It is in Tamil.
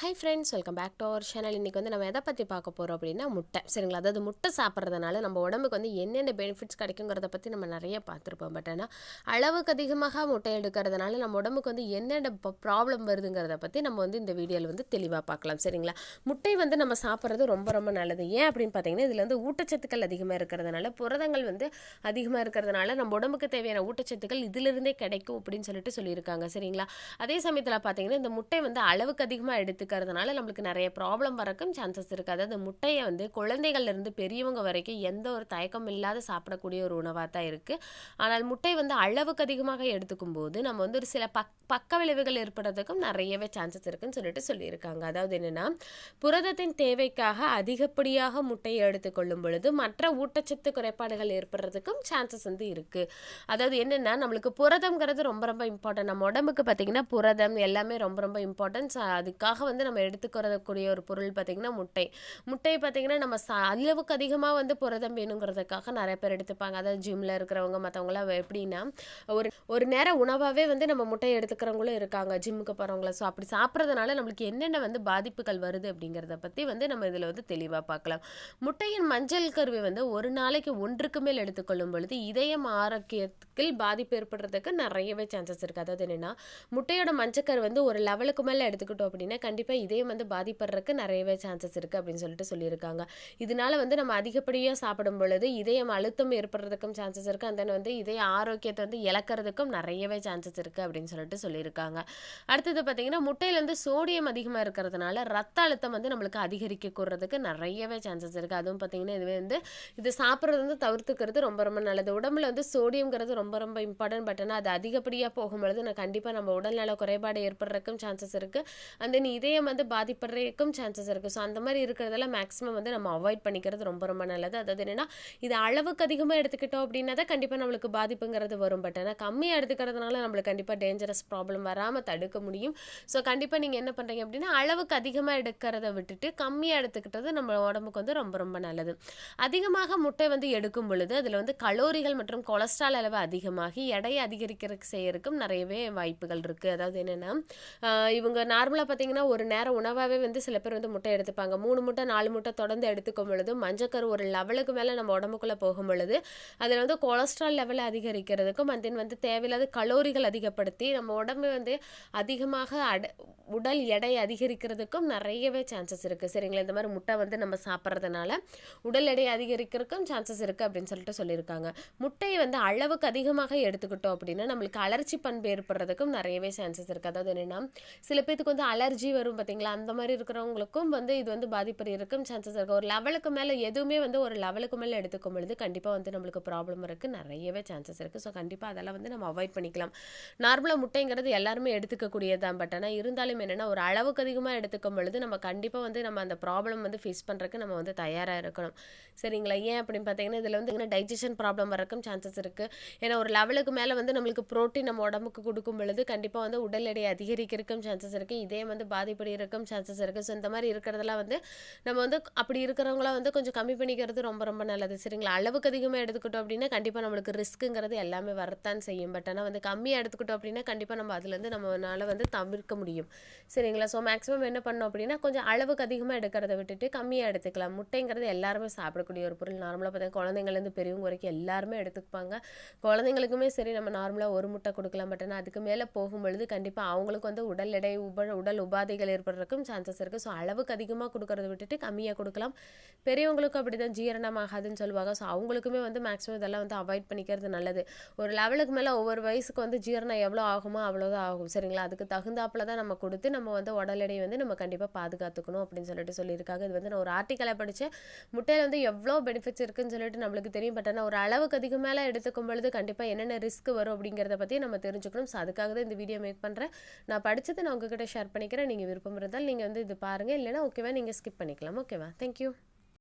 Hi friends welcome back to our channel இன்றைக்கி வந்து நம்ம எதை பற்றி பார்க்க போகிறோம் அப்படின்னா முட்டை. சரிங்களா? அதாவது முட்டை சாப்பிட்றதுனால நம்ம உடம்புக்கு வந்து என்னென்ன பெனிஃபிட்ஸ் கிடைக்குங்கிறத பற்றி நம்ம நிறைய பார்த்துருப்போம். பட் ஆனால் அளவுக்கு அதிகமாக முட்டை எடுக்கிறதுனால நம்ம உடம்புக்கு வந்து என்னென்ன ப்ராப்ளம் வருதுங்கிறத பற்றி நம்ம வந்து இந்த வீடியோவில் வந்து தெளிவாக பார்க்கலாம். சரிங்களா? முட்டை வந்து நம்ம சாப்பிட்றது ரொம்ப ரொம்ப நல்லது. ஏன் அப்படின்னு பார்த்தீங்கன்னா இதில் வந்து ஊட்டச்சத்துக்கள் அதிகமாக இருக்கிறதுனால புரதங்கள் வந்து அதிகமாக இருக்கிறதுனால நம்ம உடம்புக்கு தேவையான ஊட்டச்சத்துக்கள் இதிலிருந்தே கிடைக்கும் அப்படின்னு சொல்லிட்டு சொல்லியிருக்காங்க. சரிங்களா? அதே சமயத்தில் பார்த்தீங்கன்னா இந்த முட்டை வந்து அளவுக்கு அதிகமாக எடுத்து எடுத்துக்கிறதுனால நம்மளுக்கு நிறைய ப்ராப்ளம் வரக்கும் சான்சஸ் இருக்குது அதாவது முட்டையை வந்து குழந்தைகள்லேருந்து பெரியவங்க வரைக்கும் எந்த ஒரு தயக்கம் இல்லாத சாப்பிடக்கூடிய ஒரு உணவாக தான் இருக்குது ஆனால் முட்டை வந்து அளவுக்கு அதிகமாக எடுத்துக்கும் போது நம்ம வந்து ஒரு சில பக் பக்க விளைவுகள் ஏற்படுறதுக்கும் நிறையவே சான்சஸ் இருக்குன்னு சொல்லிட்டு சொல்லியிருக்காங்க. அதாவது என்னென்னா புரதத்தின் தேவைக்காக அதிகப்படியாக முட்டையை எடுத்துக்கொள்ளும் பொழுது மற்ற ஊட்டச்சத்து குறைபாடுகள் ஏற்படுறதுக்கும் சான்சஸ் வந்து இருக்குது அதாவது என்னென்னா நம்மளுக்கு புரதம்ங்கிறது ரொம்ப ரொம்ப இம்பார்ட்டன்ட் நம்ம உடம்புக்கு பார்த்திங்கன்னா புரதம் எல்லாமே ரொம்ப ரொம்ப இம்பார்ட்டன்ஸ் அதுக்காக வந்து நம்ம எடுத்துக்கிறதுக்கூடிய ஒரு பொருள் பார்த்திங்கன்னா முட்டை. முட்டை பார்த்திங்கன்னா நம்ம சா அளவுக்கு அதிகமாக வந்து புரதம் வேணுங்கிறதுக்காக நிறைய பேர் எடுத்துப்பாங்க. அதாவது ஜிம்மில் இருக்கிறவங்க மற்றவங்களாம் எப்படின்னா ஒரு ஒரு நேரம் உணவாகவே வந்து நம்ம முட்டையை எடுத்துக்கிறவங்களும் இருக்காங்க ஜிம்முக்கு போகிறவங்கள ஸோ அப்படி சாப்பிட்றதுனால நம்மளுக்கு என்னென்ன வந்து பாதிப்புகள் வருது அப்படிங்கிறத பற்றி வந்து நம்ம இதில் வந்து தெளிவாக பார்க்கலாம். முட்டையின் மஞ்சள் கருவி வந்து ஒரு நாளைக்கு ஒன்றுக்கு மேல் எடுத்துக்கொள்ளும் பொழுது இதயம் ஆரோக்கியத்தில் பாதிப்பு ஏற்படுறதுக்கு நிறையவே சான்சஸ் இருக்குது அதாவது என்னென்னா முட்டையோட மஞ்சக்கரு வந்து ஒரு லெவலுக்கு மேலே எடுத்துக்கிட்டோம் அப்படின்னா கண்டிப்பாக கண்டிப்பாக இதயம் வந்து பாதிப்படுறதுக்கு நிறையவே சான்சஸ் இருக்குது அப்படின்னு சொல்லிட்டு சொல்லியிருக்காங்க. இதனால வந்து நம்ம அதிகப்படியாக சாப்பிடும் பொழுது இதயம் அழுத்தம் ஏற்படுறதுக்கும் சான்சஸ் இருக்குது அந்த வந்து இதய ஆரோக்கியத்தை வந்து இழக்கிறதுக்கும் நிறையவே சான்சஸ் இருக்குது அப்படின்னு சொல்லிட்டு சொல்லியிருக்காங்க. அடுத்தது பார்த்தீங்கன்னா முட்டையிலேருந்து சோடியம் அதிகமாக இருக்கிறதுனால ரத்த அழுத்தம் வந்து நம்மளுக்கு அதிகரிக்க கூடுறதுக்கு நிறையவே சான்சஸ் இருக்குது அதுவும் பார்த்தீங்கன்னா இதுவே வந்து இது சாப்பிட்றது வந்து தவிர்த்துக்கிறது ரொம்ப ரொம்ப நல்லது. உடம்புல வந்து சோடியம்ங்கிறது ரொம்ப ரொம்ப இம்பார்ட்டன்ட் பட் ஆனால் அது அதிகப்படியாக போகும்பொழுது நான் கண்டிப்பாக நம்ம உடல்நல குறைபாடு ஏற்படுறதுக்கும் சான்சஸ் இருக்குது அந்த இதயம் வந்து பாதிப்படுறதுக்கும் சான்சஸ் இருக்குது ஸோ அந்த மாதிரி இருக்கிறதெல்லாம் மேக்ஸிமம் வந்து நம்ம அவாய்ட் பண்ணிக்கிறது ரொம்ப ரொம்ப நல்லது. அதாவது என்னென்னா இது அளவுக்கு அதிகமாக எடுத்துக்கிட்டோம் அப்படின்னா தான் கண்டிப்பாக நம்மளுக்கு பாதிப்புங்கிறது வரும். பட் ஆனால் கம்மியாக எடுத்துக்கிறதுனால நம்மளுக்கு கண்டிப்பாக டேஞ்சரஸ் ப்ராப்ளம் வராமல் தடுக்க முடியும். ஸோ கண்டிப்பாக நீங்கள் என்ன பண்ணுறீங்க அப்படின்னா அளவுக்கு அதிகமாக எடுக்கிறத விட்டுட்டு கம்மியாக எடுத்துக்கிட்டது நம்ம உடம்புக்கு வந்து ரொம்ப ரொம்ப நல்லது. அதிகமாக முட்டை வந்து எடுக்கும் பொழுது அதில் வந்து கலோரிகள் மற்றும் கொலஸ்ட்ரால் அளவு அதிகமாகி எடையை அதிகரிக்கிறதுக்கு செய்யறதுக்கும் நிறையவே வாய்ப்புகள் இருக்குது அதாவது என்னென்னா இவங்க நார்மலாக பார்த்தீங்கன்னா ஒரு நேரம் உணவாகவே வந்து சில பேர் வந்து முட்டை எடுத்துப்பாங்க. மூணு முட்டை நாலு முட்டை தொடர்ந்து எடுத்துக்கும் பொழுது மஞ்சக்கரு ஒரு லெவலுக்கு மேலே நம்ம உடம்புக்குள்ளே போகும் பொழுது அதில் வந்து கொலஸ்ட்ரால் லெவலை அதிகரிக்கிறதுக்கும் அண்ட் தென் வந்து தேவையில்லாத கலோரிகள் அதிகப்படுத்தி நம்ம உடம்பு வந்து அதிகமாக அட உடல் எடை அதிகரிக்கிறதுக்கும் நிறையவே சான்சஸ் இருக்குது சரிங்களா? இந்த மாதிரி முட்டை வந்து நம்ம சாப்பிட்றதுனால உடல் எடை அதிகரிக்கிறதுக்கும் சான்சஸ் இருக்குது அப்படின்னு சொல்லிட்டு சொல்லியிருக்காங்க. முட்டையை வந்து அளவுக்கு அதிகமாக எடுத்துக்கிட்டோம் அப்படின்னா நம்மளுக்கு அலர்ஜி பண்பு ஏற்படுறதுக்கும் நிறையவே சான்சஸ் இருக்குது அதாவது என்னென்னா சில பேத்துக்கு வந்து அலர்ஜி வரும் பார்த்தீங்களா அந்த மாதிரி இருக்கிறவங்களுக்கும் வந்து இது வந்து பாதிப்பு இருக்கும் சான்சஸ் இருக்குது ஒரு லெவலுக்கு மேலே எதுவுமே வந்து ஒரு லெவலுக்கு மேலே எடுத்துக்கும் பொழுது கண்டிப்பாக வந்து நம்மளுக்கு ப்ராப்ளம் இருக்குது நிறையவே சான்சஸ் இருக்குது ஸோ கண்டிப்பாக அதெல்லாம் வந்து நம்ம அவாய்ட் பண்ணிக்கலாம். நார்மலாக முட்டைங்கிறது எல்லாருமே எடுத்துக்கக்கூடியது தான் பட் ஆனால் இருந்தாலும் என்னென்னா ஒரு அளவுக்கு அதிகமாக எடுத்துக்கும் பொழுது நம்ம கண்டிப்பாக வந்து நம்ம அந்த ப்ராப்ளம் வந்து ஃபேஸ் பண்ணுறதுக்கு நம்ம வந்து தயாராக இருக்கணும். சரிங்களா? ஏன் அப்படின்னு பார்த்தீங்கன்னா இதில் வந்து டைஜஷன் ப்ராப்ளம் வரக்கும் சான்சஸ் இருக்குது ஏன்னா ஒரு லெவலுக்கு மேலே வந்து நம்மளுக்கு ப்ரோட்டீன் நம்ம உடம்புக்கு கொடுக்கும் பொழுது கண்டிப்பாக வந்து உடல் எடை அதிகரிக்கிறக்கும் சான்சஸ் இருக்குது இதே வந்து பாதிப்பு இப்படி இருக்கும் சான்சஸ் இருக்குது ஸோ இந்த மாதிரி இருக்கிறதெல்லாம் வந்து நம்ம வந்து அப்படி இருக்கிறவங்களாம் வந்து கொஞ்சம் கம்மி பண்ணிக்கிறது ரொம்ப ரொம்ப நல்லது. சரிங்களா? அளவுக்கு அதிகமாக எடுத்துக்கிட்டோம் அப்படின்னா கண்டிப்பாக நம்மளுக்கு ரிஸ்க்குங்கிறது எல்லாமே வரத்தான் செய்யும். பட் ஆனால் வந்து கம்மியாக எடுத்துக்கிட்டோம் அப்படின்னா கண்டிப்பாக நம்ம அதுலேருந்து நம்மளால் வந்து தவிர்க்க முடியும். சரிங்களா? ஸோ மேக்ஸிமம் என்ன பண்ணோம் அப்படின்னா கொஞ்சம் அளவுக்கு அதிகமாக எடுக்கிறத விட்டுட்டு கம்மியாக எடுத்துக்கலாம். முட்டைங்கிறது எல்லாருமே சாப்பிடக்கூடிய ஒரு பொருள். நார்மலாக பார்த்தா குழந்தைங்கள்லேருந்து பெரியவங்க வரைக்கும் எல்லாருமே எடுத்துப்பாங்க குழந்தைங்களுக்குமே சரி நம்ம நார்மலாக ஒரு முட்டை கொடுக்கலாம். பட் ஆனால் அதுக்கு மேலே போகும்பொழுது கண்டிப்பாக அவங்களுக்கு வந்து உடல் எடை உப உடல் உபாதைகள் பிரச்சனைகள் ஏற்படுறதுக்கும் சான்சஸ் இருக்குது ஸோ அளவுக்கு அதிகமாக கொடுக்கறத விட்டுட்டு கம்மியாக கொடுக்கலாம். பெரியவங்களுக்கும் அப்படி தான் ஜீரணம் ஆகாதுன்னு சொல்லுவாங்க. ஸோ அவங்களுக்குமே வந்து மேக்ஸிமம் இதெல்லாம் வந்து அவாய்ட் பண்ணிக்கிறது நல்லது. ஒரு லெவலுக்கு மேலே ஒவ்வொரு வயசுக்கு வந்து ஜீரணம் எவ்வளோ ஆகுமோ அவ்வளோதான் ஆகும். சரிங்களா? அதுக்கு தகுந்தாப்புல தான் நம்ம கொடுத்து நம்ம வந்து உடல் எடையை வந்து நம்ம கண்டிப்பாக பாதுகாத்துக்கணும் அப்படின்னு சொல்லிட்டு சொல்லியிருக்காங்க. இது வந்து நான் ஒரு ஆர்டிக்கலை படித்தேன் முட்டையில் வந்து எவ்வளோ பெனிஃபிட்ஸ் இருக்குன்னு சொல்லிட்டு நம்மளுக்கு தெரியும். பட் ஆனால் ஒரு அளவுக்கு அதிகம் மேலே எடுத்துக்கும் பொழுது கண்டிப்பாக என்னென்ன ரிஸ்க் வரும் அப்படிங்கிறத பற்றி நம்ம தெரிஞ்சுக்கணும். ஸோ அதுக்காக தான் இந்த வீடியோ மேக் பண்ணுறேன் நான் படித்ததை நான் உங்ககிட்ட ஷேர் பண்ணிக்கிறேன். நீங்கள் விருப்பம் இருந்தால் நீங்கள் வந்து இது பாருங்கள் இல்லைனா ஓகேவா நீங்கள் ஸ்கிப் பண்ணிக்கலாம். ஓகேவா தேங்க்யூ